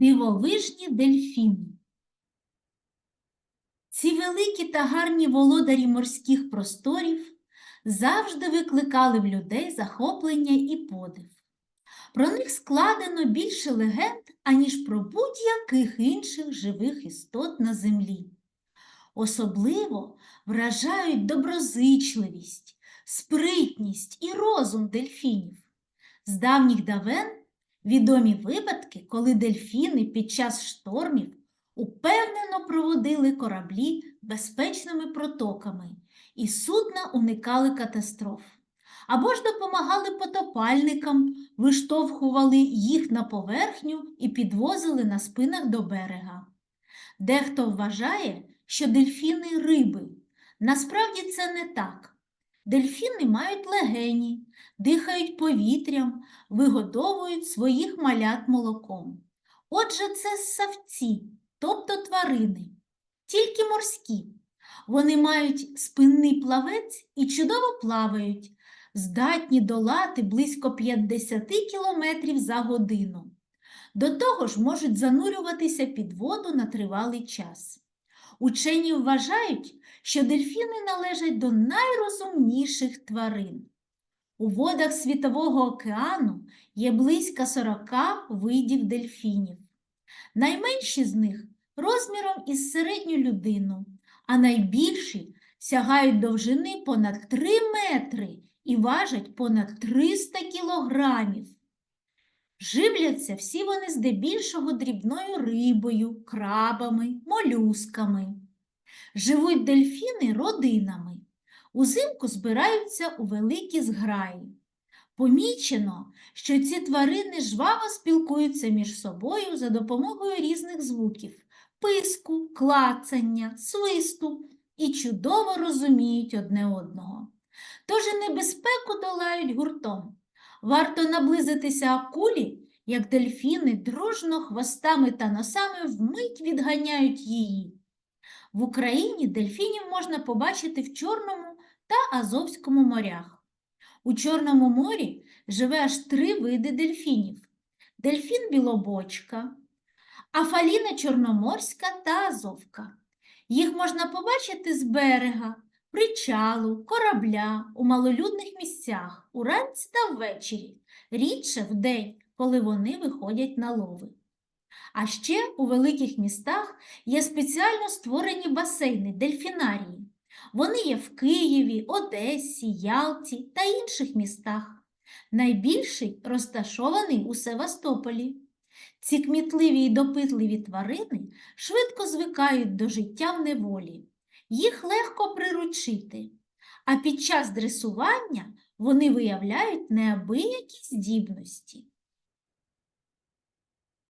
Дивовижні дельфіни. Ці великі та гарні володарі морських просторів завжди викликали в людей захоплення і подив. Про них складено більше легенд, аніж про будь-яких інших живих істот на землі. Особливо вражають доброзичливість, спритність і розум дельфінів. З давніх давен відомі випадки, коли дельфіни під час штормів упевнено проводили кораблі безпечними протоками і судна уникали катастроф. Або ж допомагали потопальникам, виштовхували їх на поверхню і підвозили на спинах до берега. Дехто вважає, що дельфіни риби. Насправді це не так. Дельфіни мають легені, дихають повітрям, вигодовують своїх малят молоком. Отже, це ссавці, тобто тварини, тільки морські. Вони мають спинний плавець і чудово плавають, здатні долати близько 50 км за годину. До того ж можуть занурюватися під воду на тривалий час. Учені вважають, що дельфіни належать до найрозумніших тварин. У водах Світового океану є близько 40 видів дельфінів. Найменші з них розміром із середню людину, а найбільші сягають довжини понад 3 метри і важать понад 300 кілограмів. Живляться всі вони здебільшого дрібною рибою, крабами, молюсками. Живуть дельфіни родинами. Узимку збираються у великі зграї. Помічено, що ці тварини жваво спілкуються між собою за допомогою різних звуків писку, клацання, свисту і чудово розуміють одне одного. Тож і небезпеку долають гуртом. Варто наблизитися акулі, як дельфіни дружно хвостами та носами вмить відганяють її. В Україні дельфінів можна побачити в Чорному та Азовському морях. У Чорному морі живе аж три види дельфінів: дельфін білобочка, афаліна чорноморська та азовка. Їх можна побачити з берега, причалу, корабля, у малолюдних місцях, уранці та ввечері, рідше вдень, коли вони виходять на лови. А ще у великих містах є спеціально створені басейни, дельфінарії. Вони є в Києві, Одесі, Ялті та інших містах. Найбільший розташований у Севастополі. Ці кмітливі й допитливі тварини швидко звикають до життя в неволі. Їх легко приручити, а під час дресування вони виявляють неабиякі здібності.